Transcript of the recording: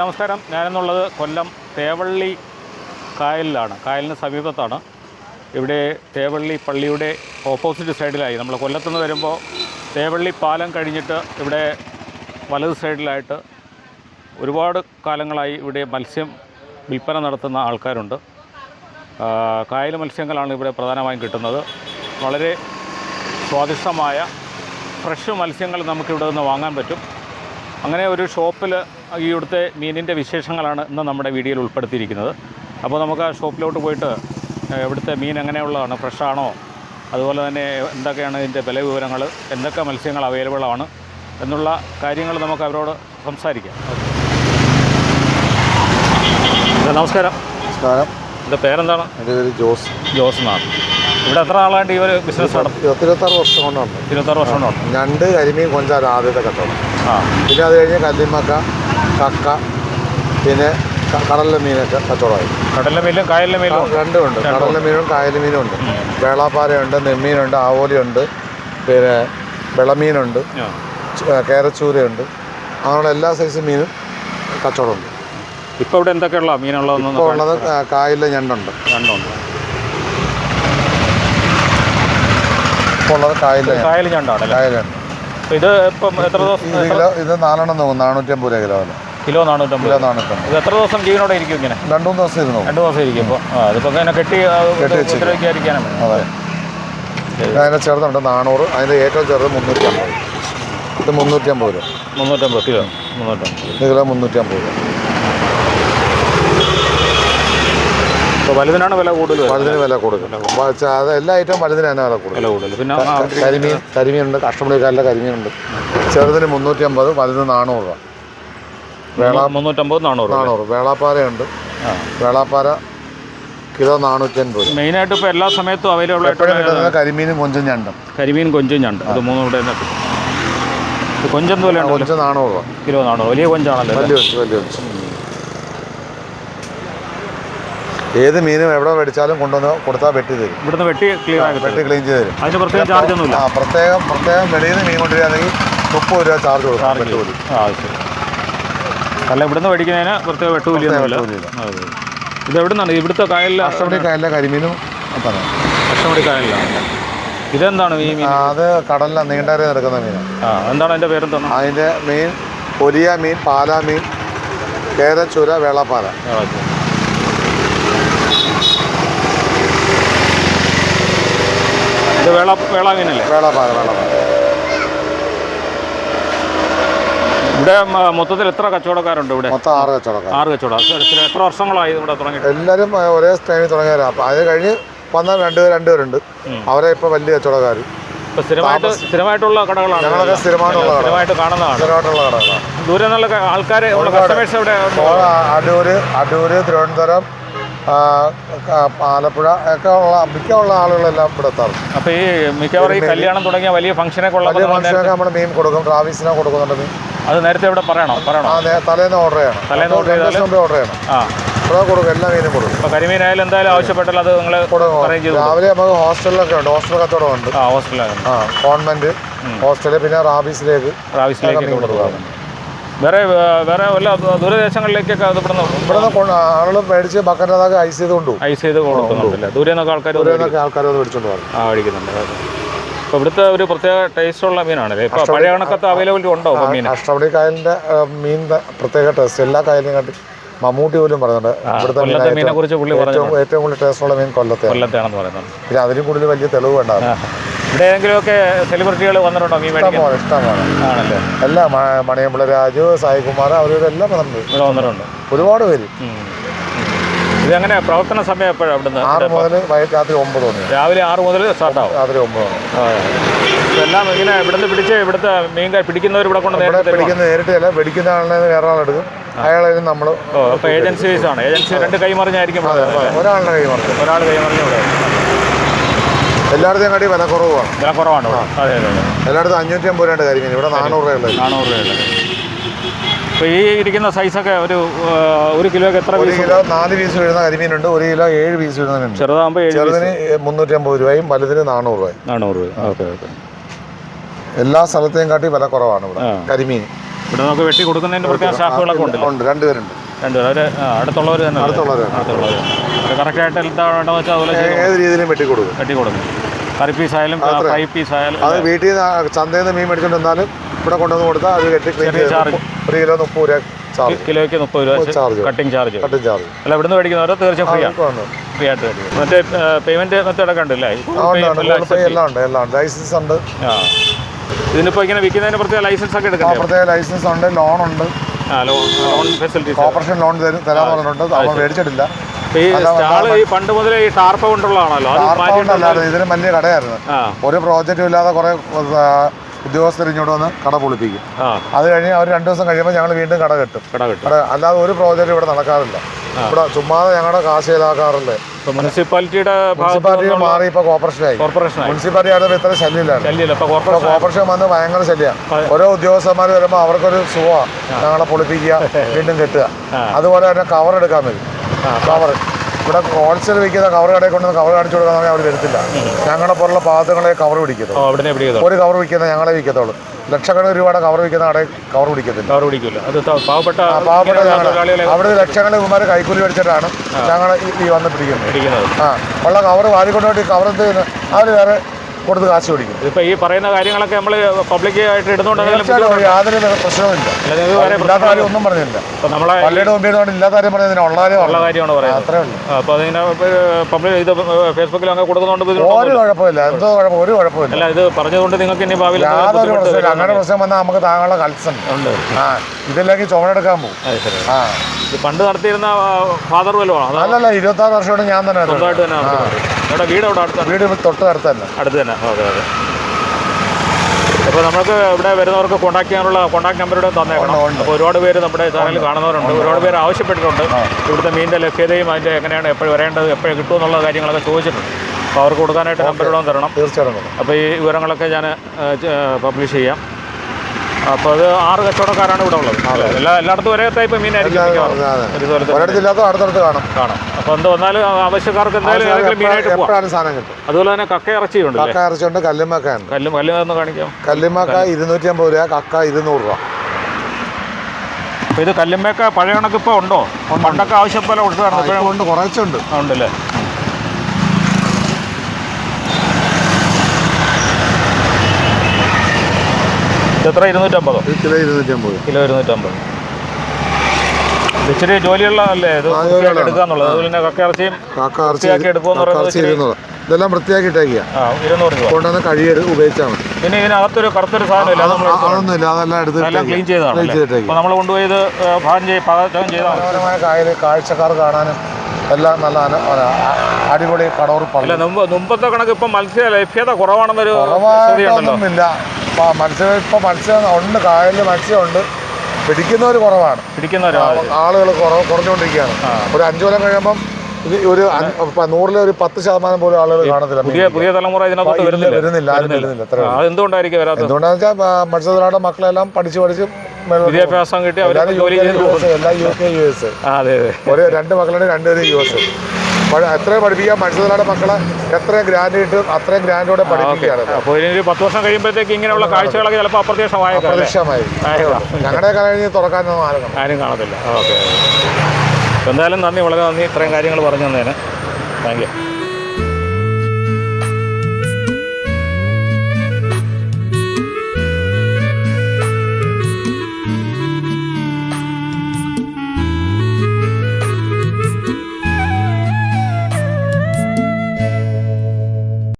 നമസ്കാരം. ഞാനെന്നുള്ളത് കൊല്ലം തേവള്ളി കായലിലാണ്. കായലിന് സമീപത്താണ്. ഇവിടെ തേവള്ളി പള്ളിയുടെ ഓപ്പോസിറ്റ് സൈഡിലായി. നമ്മൾ കൊല്ലത്തുനിന്ന് വരുമ്പോൾ തേവള്ളി പാലം കഴിഞ്ഞിട്ട് ഇവിടെ വലത് സൈഡിലായിട്ട് ഒരുപാട് കാലങ്ങളായി ഇവിടെ മത്സ്യം വിൽപ്പന നടത്തുന്ന ആൾക്കാരുണ്ട്. കായൽ മത്സ്യങ്ങളാണ് ഇവിടെ പ്രധാനമായും കിട്ടുന്നത്. വളരെ സ്വാദിഷ്ടമായ ഫ്രഷ് മത്സ്യങ്ങൾ നമുക്കിവിടെ നിന്ന് വാങ്ങാൻ പറ്റും. അങ്ങനെ ഒരു ഷോപ്പിൽ ഇവിടുത്തെ മീനിന്റെ വിശേഷങ്ങളാണ് ഇന്ന് നമ്മുടെ വീഡിയോയിൽ ഉൾപ്പെടുത്തിയിരിക്കുന്നത്. അപ്പോൾ നമുക്ക് ആ ഷോപ്പിലോട്ട് പോയിട്ട് ഇവിടുത്തെ മീൻ എങ്ങനെയുള്ളതാണ്? ഫ്രഷാണോ? അതുപോലെ തന്നെ എന്തൊക്കെയാണ് ഇതിന്റെ വില വിവരങ്ങൾ? എന്തൊക്കെ മത്സ്യങ്ങൾ അവൈലബിൾ ആണ്? എന്നുള്ള കാര്യങ്ങൾ നമുക്ക് അവരോട് സംസാരിക്കാം. നമസ്കാരം. നമസ്കാരം. എന്റെ പേരെന്താണ്? എന്റെ പേര് ജോസ്. ജോസ് എന്നാണ്. ഇവിടെ എത്ര നാളായിട്ട് ഈ ഒരു ബിസിനസ് ഇരുപത്തിയാറ് ഇരുപത്തിരുപത്താറ് വർഷം കൊണ്ടുണ്ട് ഇരുപത്താറ് വർഷം കൊണ്ടുണ്ട് ഞണ്ട് കരിമീൻ കൊഞ്ചാണ് ആദ്യത്തെ കച്ചവടം. ആ. പിന്നെ അത് കഴിഞ്ഞ് കല്ലിമക്ക കക്ക പിന്നെ കടലിലെ മീനൊക്കെ കച്ചവടമായി. കടലിലെ മീനും കായലിലെ മീനും രണ്ടും ഉണ്ട്. കടലിലെ മീനും കായലിലെ മീനും ഉണ്ട്. വേളാപ്പാരയുണ്ട് നെമ്മീനുണ്ട് ആവോലിയുണ്ട് പിന്നെ വെളമീനുണ്ട് കേരച്ചൂരയുണ്ട്. അങ്ങനെയുള്ള എല്ലാ സൈസ് മീനും കച്ചവടമുണ്ട്. ഇപ്പോൾ ഇവിടെ എന്തൊക്കെയുള്ള മീനുള്ളതെന്ന് ഇപ്പോൾ ഉള്ളത് കായലിലെ ഞണ്ടുണ്ട്. രണ്ടുണ്ട് ഉള്ളത്. കായൽ ഞണ്ടാണല്ലേ കായലുണ്ട് ഇത് ഇപ്പം എത്ര ദിവസം ഇത് കിലോ ഇത് നാലെണ്ണം നോക്കും. നാനൂറ്റമ്പത് രൂപ കിലോ വില കിലോ നാനൂറ്റമ്പത് കിലോ നാനൂറ്റമ്പത്. ഇത് എത്ര ദിവസം ജീവനോടെ ഇരിക്കും ഇങ്ങനെ? രണ്ടു മൂന്ന് ദിവസം ഇരുന്നു രണ്ട് ദിവസം ഇരിക്കും അപ്പോൾ അതിപ്പോൾ ഇങ്ങനെ കെട്ടി കെട്ടി അതെ. അതിന്റെ ചെറുതുണ്ട് നാനൂറ്. അതിന്റെ ഏറ്റവും ചെറുത് മുന്നൂറ്റി അമ്പത് ഇത് മുന്നൂറ്റി അമ്പത് രൂപ. മുന്നൂറ്റമ്പത് കിലോ. മുന്നൂറ്റമ്പത്. ഇത് കിലോ മുന്നൂറ്റി അമ്പത് രൂപ. വലുതിനാണ് വില കൂടുതൽ. വലുതിന് വില കൂടുതൽ. അത് എല്ലാ ഐറ്റവും വലുതിന് തന്നെ വില കൂടുതൽ. പിന്നെ കരിമീൻ കരിമീനുണ്ട് കഷ്ടമുടിക്കാരിലെ കരിമീനുണ്ട്. ചെറുതിന് മുന്നൂറ്റി അമ്പത് വലുത് നാനൂറ് രൂപ. വേള മുന്നൂറ്റമ്പത് നാനൂറ് നാനൂറ്. വേളാപ്പാരയുണ്ട് വേളാപ്പാര കിലോ നാനൂറ്റി അൻപത് മെയിനായിട്ട് ഇപ്പോൾ എല്ലാ സമയത്തും അവൈലബിൾ ആയിട്ട് കരിമീനും കൊഞ്ചും ഞണ്ടും. കരിമീൻ കൊഞ്ചും ഞണ്ട്. അത് മൂന്നും ഇവിടെ തന്നെ കൊഞ്ചെന്ത് കൊഞ്ച് നാനൂറ് രൂപ. കിലോ നാനൂറ് വലിയ കൊഞ്ചാണല്ലോ വലിയ കൊഞ്ച് വലിയ കൊഞ്ച് ഏത് മീനും എവിടെ മേടിച്ചാലും കൊണ്ടുവന്ന് കൊടുത്താൽ വെട്ടി തരും. ഇവിടുന്ന് വെട്ടി ക്ലീൻ ആക്കി വെട്ടി ക്ലീൻ ചെയ്ത് തരും. അതിന് പ്രത്യേകം ചാർജ് ഒന്നുമില്ല. ആ പ്രത്യേകം പ്രത്യേകം വെളിയിൽ നിന്ന് മീൻ കൊണ്ടുവരികയാണെങ്കിൽ മുപ്പത് രൂപ ചാർജ് കൊടുക്കാം. വെട്ടുകൂലി വെട്ട് ആ ശരി. അല്ല ഇവിടുന്ന് മേടിക്കുന്നതിന് പ്രത്യേക വെട്ടുകൂലിയില്ല. അതെ ഇത് എവിടെ നിന്നാണ് ഇവിടുത്തെ കായലിലെ അഷ്ടമണി കായലിലെ കരിമീനും തന്നെ കഷ്ടമടി കായലിലാണ് ഇതെന്താണ് ഈ മീൻ? അത് കടലിലെ നീണ്ടേറെ നിൽക്കുന്ന മീനാണ് ആ എന്താണ് അതിന്റെ പേരെന്താണ്? അതിന്റെ മീൻ പൊലിയ മീൻ പാലാ മീൻ കേരച്ചുര വേളാപ്പാല ആ, ഓക്കേ. ഇത് വേള വേള വേളാപ്പാറ വേളാപ്പാറ ഇവിടെ മൊത്തത്തിൽ എത്ര കച്ചവടക്കാരുണ്ട് ഇവിടെ? മൊത്തം ആറ് കച്ചവടക്കാർ. ആറ് കച്ചവടം. എത്ര വർഷങ്ങളായി ഇവിടെ തുടങ്ങി എല്ലാവരും ഒരേ ടൈമിൽ തുടങ്ങിയവരാ. അപ്പം അത് കഴിഞ്ഞ് വന്ന രണ്ട് രണ്ടുപേരുണ്ട് അവരെ ഇപ്പോൾ വലിയ കച്ചവടക്കാർ ഇപ്പൊ സ്ഥിരമായിട്ട് സ്ഥിരമായിട്ടുള്ള കടകളാണ്. ഞങ്ങളൊക്കെ സ്ഥിരമായിട്ടുള്ള കട സ്ഥിരമായിട്ട് കാണുന്നതാണ് സ്ഥിരമായിട്ടുള്ള കടകളാണ് ദൂരെ നല്ല ആൾക്കാർ കസ്റ്റമേഴ്സ് ഇവിടെ അടൂര് അടൂര് തിരുവനന്തപുരം ആലപ്പുഴ ഒക്കെ ഉള്ള മിക്ക ഉള്ള ആളുകളെല്ലാം ഇവിടെ എത്താറുണ്ട്. അപ്പോൾ ഈ മിക്കവാറും ഈ കല്യാണം തുടങ്ങിയ വലിയ ഫംഗ്ഷനൊക്കെ ഉള്ള വലിയ ഫംഗ്ഷനൊക്കെ നമ്മൾ മീൻ കൊടുക്കും ട്രാവീസിനെ കൊടുക്കുന്നുണ്ട് മീൻ. അത് നേരത്തെ ഇവിടെ പറയണോ? പറയണോ? നേ- തലേന്ന് ഓർഡർ ചെയ്യണം. തലേന്ന് ഓർഡർ രണ്ട് ഓർഡർ ചെയ്യണം. ആ. ഇവിടെ കൊടുക്കും എല്ലാ മീനും കൊടുക്കും. ഇപ്പൊ കരിമീനായാലും എന്തായാലും ആവശ്യപ്പെട്ടാൽ അത് നിങ്ങൾ കൊടുക്കും. അറേഞ്ച് ചെയ്തു രാവിലെ നമുക്ക് ഹോസ്റ്റലിലൊക്കെ ഉണ്ട് ഹോസ്റ്റൽ കച്ചവടം ഉണ്ട്. ആ ഹോസ്റ്റലാണ് ആ ഗവൺമെന്റ് ഹോസ്റ്റൽ പിന്നെ റാബീസിലേക്ക് റാബീസിലേക്ക് മീൻ കൊടുക്കാം. വേറെ വേറെ വല്ല ദൂരദേശങ്ങളിലേക്കൊക്കെ അത് ഇവിടുന്ന് ഇവിടെ ആളുകൾ മേടിച്ച് ബക്കറ്റിനകത്ത് ഐസ് ചെയ്ത് കൊണ്ടു ഐസ് ചെയ്ത് കൊടുക്കുന്നുണ്ടല്ലേ ദൂരെ നിന്നൊക്കെ ആൾക്കാർ ആൾക്കാർ അത് മേടിച്ചോണ്ട് ആ മേടിക്കുന്നുണ്ട്. അപ്പോൾ ഇവിടുത്തെ ഒരു പ്രത്യേക ടേസ്റ്റ് ഉള്ള മീനാണല്ലേ ഇപ്പൊ പഴയ കണക്കത്തെ അവൈലബിലിറ്റി ഉണ്ടോ മീൻ അഷ്ടപടി കായലിന്റെ മീൻ പ്രത്യേക ടേസ്റ്റ് എല്ലാ കായലിനെയും കാട്ടി മമ്മൂട്ടി പോലും പറയുന്നുണ്ട് ഇവിടുത്തെ മീനെ കുറിച്ച് പുള്ളി ഏറ്റവും ഏറ്റവും കൂടുതൽ ടേസ്റ്റുള്ള മീൻ കൊല്ലത്തെ കൊല്ലത്തെയാണെന്ന് പറയുന്നത് പിന്നെ അതിലും കൂടുതൽ വലിയ തെളിവ് വേണ്ടാവും ആ. ഇവിടെ ഏതെങ്കിലുമൊക്കെ സെലിബ്രിറ്റികൾ വന്നിട്ടുണ്ടോ മീൻ ഇഷ്ടം മേടിക്കാൻ? പോലെ ഇഷ്ടം പോലെ ആണല്ലേ? എല്ലാ മണിയമ്പിള രാജു സായികുമാർ അവരെല്ലാം വന്നിട്ടുണ്ട്. ഇവിടെ വന്നിട്ടുണ്ട്. ഒരുപാട് പേര്. ഇതെങ്ങനെ പ്രവർത്തന സമയം എപ്പോഴാണ് അവിടുന്ന് ആറ് മുതൽ രാത്രി ഒമ്പത് മണി. രാവിലെ ആറ് മുതൽ സ്റ്റാർട്ട് ആവും. രാത്രി ഒമ്പത് മണി. എല്ലാം ഇങ്ങനെ ഇവിടുന്ന് പിടിച്ച് ഇവിടുത്തെ മീൻ പിടിക്കുന്നവർ ഇവിടെ കൊണ്ട് നേരിട്ട് പിടിക്കുന്ന നേരിട്ട് അല്ല പിടിക്കുന്ന ആളിനെ വേറെ ആളെടുക്കും അയാളെ നമ്മൾ ഏജൻസീസ് ആണ് ഏജൻസി രണ്ട് കൈമറിഞ്ഞായിരിക്കും. ഒരാളുടെ കൈമറിഞ്ഞ്. ഒരാൾ കൈമറിഞ്ഞ് ഇവിടെ എല്ലായിടത്തെയും കാട്ടി വില കുറവാണ്. വില കുറവാണ് അതെ അതെ എല്ലായിടത്തും അഞ്ഞൂറ്റി അമ്പത് രൂപയുടെ കരിമീൻ ഇവിടെ നാനൂറ് രൂപയുള്ളത് നാനൂറ് രൂപയുള്ളത് അപ്പോൾ ഈ ഇരിക്കുന്ന സൈസൊക്കെ ഒരു ഒരു കിലോക്ക് എത്ര ഒരു പീസ് കിലോ നാല് പീസ് വീഴുന്ന കരിമീനുണ്ട്. ഒരു കിലോ ഏഴ് പീസ് വീഴുന്നതുണ്ട് ചെറുതാകുമ്പോൾ ഏഴ് ചെറുതിന് മുന്നൂറ്റി അമ്പത് രൂപയും വലുതിന് നാനൂറ് രൂപയും. നാനൂറ് രൂപ. Okay okay. എല്ലാ സ്ഥലത്തെയും കാട്ടി വില കുറവാണ് ഇവിടെ. ആ. കരിമീൻ. ഇവിടെ നമുക്ക് വെട്ടി കൊടുക്കുന്നതിന്റെ പ്രത്യേക സ്റ്റാഫുകളൊക്കെ ഉണ്ട്. ഉണ്ട് രണ്ടുപേരുണ്ട് രണ്ടുപേരും അവർ അടുത്തുള്ളവർ തന്നെ അടുത്തുള്ളവരാണ്. അടുത്തുള്ളവർ കറക്റ്റായിട്ട് എന്താ വേണ്ടതെന്ന് വെച്ചാൽ അതുപോലെ ഏത് രീതിയിലും കറി പീസ് ആയാലും ഫ്രൈ പീസ് ആയാലും അത് വീട്ടിൽ നിന്ന് ചന്തയിൽ നിന്ന് മീൻ മേടിച്ചുകൊണ്ട് വന്നാലും ഇവിടെ കൊണ്ടുവന്ന് കൊടുത്താൽ അത് കെട്ടി ക്ലീൻ ഒരു കിലോ മുപ്പത് രൂപ ചാർജ് കിലോയ്ക്ക് മുപ്പത് രൂപ charge cutting charge cutting charge അല്ല ഇവിടുന്ന് മേടിക്കുന്നവരോ? തീർച്ചയായും ഫ്രീ ആണ്. ഫ്രീ ആയിട്ട് മേടിക്കും. മറ്റേ പേയ്മെന്റ് ഉണ്ടല്ലേ. Google Pay എല്ലാം ഉണ്ട് എല്ലാം ഉണ്ട്. ലൈസൻസ് ഉണ്ട്. ആ. ഇതിനിപ്പോൾ ഇങ്ങനെ വിൽക്കുന്നതിന് പ്രത്യേക ലൈസൻസ് ഒക്കെ എടുക്കാം പ്രത്യേക ലൈസൻസ് ഉണ്ട്. ലോൺ ഉണ്ട്. കോർപ്പറേഷൻ ലോൺ തരും തരാൻ പറഞ്ഞിട്ടുണ്ട്. അവർ മേടിച്ചിട്ടില്ല. ഈ സ്റ്റാൾ ഈ പണ്ട് മുതലേ ഈ ടാർപ്പ കൊണ്ടുള്ളതാണല്ലോ. ടാർപ്പ കൊണ്ടല്ലായിരുന്നു ഇതിന് വലിയ കടയായിരുന്നു. ഒരു പ്രോജക്റ്റും ഇല്ലാതെ കുറെ ഉദ്യോഗസ്ഥർ ഇങ്ങോട്ട് വന്ന് കട പൊളിപ്പിക്കും. അത് കഴിഞ്ഞ് അവർ രണ്ടു ദിവസം കഴിയുമ്പോൾ ഞങ്ങൾ വീണ്ടും കട കെട്ടും. കട അല്ലാതെ ഒരു പ്രോജക്റ്റ് ഇവിടെ നടക്കാറില്ല. ഇവിടെ ചുമ്മാതെ ഞങ്ങളുടെ കാശ് ഇതാക്കാറില്ല മുനിസിപ്പാലിറ്റിയുടെ മുനിസിപ്പാലിറ്റി മാറി ഇപ്പൊ കോർപ്പറേഷനായി. കോർപ്പറേഷൻ മുനിസിപ്പാലിറ്റി ആയിരുന്നു ഇത്ര ശല്യമില്ലാണ് ശല്യമില്ല. കോർപ്പറേഷൻ കോർപ്പറേഷൻ വന്ന് ഭയങ്കര ശല്യമാണ് ഓരോ ഉദ്യോഗസ്ഥന്മാർ വരുമ്പോൾ അവർക്കൊരു സുഖമാണ് ഞങ്ങളെ പൊളിപ്പിക്കുക വീണ്ടും കെട്ടുക. അതുപോലെ തന്നെ കവർ എടുക്കാൻ വരും. കവർ ഇവിടെ ഹോൾസെയിൽ വിൽക്കുന്ന കവർ കടയിൽ കൊണ്ടുവന്ന് കവർ കാണിച്ചു കൊടുക്കാൻ അവർ വരത്തില്ല. ഞങ്ങളെ പോലുള്ള പാദങ്ങളെ കവർ പിടിക്കത്തുള്ളൂ. ഒരു കവർ വിൽക്കുന്ന ഞങ്ങളെ വിൽക്കത്തുള്ളൂ. ലക്ഷക്കണക്കിന് രൂപയുടെ കവർ വിൽക്കുന്ന കടയിൽ കവർ പിടിക്കത്തില്ല. കവർ പിടിക്കില്ല പാവപ്പെട്ട പാവപ്പെട്ട അവിടെ ലക്ഷങ്ങൾ ഇവന്മാർ കൈക്കൂലി മേടിച്ചിട്ടാണ് ഞങ്ങൾ ഈ വന്ന് പിടിക്കുന്നത്. ആ ഉള്ള കവർ വാരിക്കൊണ്ടുപോയിട്ട് കവർ എന്ത് ചെയ്യുന്നത് അവർ വേറെ കൊടുത്ത് കാശ് പിടിക്കും ഇപ്പൊ ഈ പറയുന്ന കാര്യങ്ങളൊക്കെ നമ്മൾ പബ്ലിക് ആയിട്ട് ഇടുന്നുണ്ടെങ്കിലും യാതൊരു പ്രശ്നവുമില്ല. ഒന്നും പറഞ്ഞില്ല. നമ്മളെ പള്ളിയുടെ മുമ്പിൽ ഇല്ലാത്ത കാര്യം പറഞ്ഞാൽ ഉള്ള കാര്യം ഉള്ള കാര്യമാണ് പറയുന്നത്. അത്രേ ഉള്ളൂ. അപ്പൊ പബ്ലിക് ഇത് ഫേസ്ബുക്കിൽ അങ്ങനെ കൊടുക്കുന്നുണ്ട് ഒരു. കുഴപ്പമില്ല. എന്തോ കുഴപ്പം ഒരു കുഴപ്പമില്ല. അല്ല ഇത് പറഞ്ഞതുകൊണ്ട് നിങ്ങൾക്ക് ഇനി ഭാവിയിൽ യാതൊരു പ്രശ്നമില്ല. അങ്ങനെ പ്രശ്നം വന്നാൽ നമുക്ക് താങ്കളുടെ കൽസം. ആ ഇതില്ലെങ്കിൽ ചുമടെടുക്കാൻ പോകും. ആ. പണ്ട് നടത്തിയിരുന്ന ഫാദർ വല്ലോ അത് അല്ലല്ല ഇരുപത്താറ് വർഷമായിട്ട് ഞാൻ തന്നെ വീട് അവിടെ അടുത്ത് വീട് തൊട്ട് അടുത്ത് തന്നെ അടുത്ത് തന്നെ അതെ അതെ. അപ്പോൾ നമുക്ക് ഇവിടെ വരുന്നവർക്ക് കോൺടാക്ട് ചെയ്യാനുള്ള കോൺടാക്ട് നമ്പർ ഇവിടെ തന്നേക്കണം. അപ്പോൾ ഒരുപാട് പേര് നമ്മുടെ ചാനൽ കാണുന്നവരുണ്ട്. ഒരുപാട് പേര് ആവശ്യപ്പെട്ടിട്ടുണ്ട്. ഇവിടുത്തെ മീനിന്റെ ലഭ്യതയും അതിന്റെ എങ്ങനെയാണ് എപ്പോഴും വരേണ്ടത് എപ്പോഴും കിട്ടുമെന്നുള്ള കാര്യങ്ങളൊക്കെ ചോദിച്ചിട്ടുണ്ട്. അപ്പോൾ അവർക്ക് കൊടുക്കാനായിട്ട് നമ്പർ ഇവിടെ തരണം. തീർച്ചയായിട്ടും അപ്പോൾ ഈ വിവരങ്ങളൊക്കെ ഞാൻ പബ്ലിഷ് ചെയ്യാം. അപ്പോൾ അത് ആറ് കച്ചവടക്കാരാണ് ഇവിടെ ഉള്ളത്. എല്ലാ എല്ലായിടത്തും ഒരേ ടൈപ്പ് മീനായിരിക്കും അടുത്തടുത്ത് കാണും. കാണാം. അപ്പോൾ എന്ത് വന്നാലും ആവശ്യക്കാർക്ക് എന്തായാലും സാധനം കിട്ടും അതുപോലെ തന്നെ കക്ക ഇറച്ചിയുണ്ടല്ലേ? കക്ക ഇറച്ചിയുണ്ട് കല്ലുമക്ക ഉണ്ട് കല്ലും കല്ലും ഒന്ന് കാണിക്കാം. കല്ലുമ്മക്ക ഇരുന്നൂറ്റി അമ്പത് രൂപ കക്ക ഇരുന്നൂറ് രൂപ. അപ്പോൾ ഇത് കല്ലുമ്മയൊക്കെ പഴയ കണക്ക് ഇപ്പോൾ ഉണ്ടോ? പണ്ടൊക്കെ ആവശ്യം പോലെ കൊടുത്തതാണ് ഉണ്ട് കുറച്ചുണ്ട്. ഉണ്ടല്ലേ? എത്ര? ഇരുന്നൂറ്റമ്പതോ? കിലോ ഇരുന്നൂറ്റമ്പത്. കിലോ ഇരുന്നൂറ്റമ്പത്. ഇച്ചിരി ജോലിയുള്ളതല്ലേ ഇത്. എടുക്കുക എന്നുള്ളത്. അതുപോലെ തന്നെ വൃത്തിയാക്കി പറയുന്നത് ഇതെല്ലാം വൃത്തിയാക്കിയിട്ടേക്കുക കൊണ്ടുവന്ന് കഴുകിയെടു ഉപയോഗിച്ചാൽ മതി. പിന്നെ ഇതിനകത്തൊരു കറുത്തൊരു സാധനമില്ല അതെല്ലാം എടുത്ത് ക്ലീൻ ക്ലീൻ ചെയ്തതാണ് അപ്പോൾ നമ്മൾ ചെയ്ത് ചെയ്താൽ കായൽ കാഴ്ചക്കാർ കാണാനും എല്ലാം നല്ല അടിപൊളി മുമ്പ് മുമ്പത്തെ കണക്ക് ഇപ്പം മത്സ്യ ലഭ്യത കുറവാണെന്നൊരു കുറവായിട്ടൊന്നുമില്ല. മത്സ്യം ഇപ്പം മത്സ്യം ഉണ്ട് കായലിൽ മത്സ്യമുണ്ട് പിടിക്കുന്നവർ കുറവാണ്. ആളുകൾ കുറവ് കുറഞ്ഞുകൊണ്ടിരിക്കുകയാണ്. ഒരു അഞ്ചു കൊല്ലം കഴിയുമ്പം ഒരു നൂറിലെ ഒരു പത്ത് ശതമാനം പോലും ആളുകൾ കാണത്തില്ല. പുതിയ പുതിയ തലമുറ ഇതിനകത്ത് വരുന്നില്ല. വരുന്നില്ല ആരും വരുന്നില്ല. അത്ര ആ, വരാത്തത് എന്തുകൊണ്ടാണെന്ന് വെച്ചാൽ മത്സ്യത്തൊഴിലാളിയുടെ മക്കളെല്ലാം പഠിച്ച് പഠിച്ച്. വിദ്യാഭ്യാസം കിട്ടി അവർ ജോലി എല്ലാം യു കെ യു എസ്. ഒരു രണ്ട് മക്കളുടെ രണ്ടുപേരും യു എസ്. എത്രയും പഠിപ്പിക്കാൻ മത്സ്യത്തൊഴിലാളി മക്കളെ എത്രയും ഗ്രാൻഡ് കിട്ടും അത്രയും ഗ്രാൻഡോടെ പഠിപ്പിക്കുകയാണ്. അപ്പോൾ ഒരു പത്ത് വർഷം കഴിയുമ്പോഴത്തേക്ക് ഇങ്ങനെയുള്ള കാഴ്ചകളൊക്കെ ചിലപ്പോൾ അപ്രത്യക്ഷമായി. അപ്രത്യക്ഷമായി. ഞങ്ങളുടെ കാര്യം തുറക്കാൻ തുറക്കാനൊന്നും ആരും ആരും കാണത്തില്ല. ഓക്കെ. എന്തായാലും നന്ദി വളരെ നന്ദി. ഇത്രയും കാര്യങ്ങൾ പറഞ്ഞു തന്നേനെ താങ്ക് യു.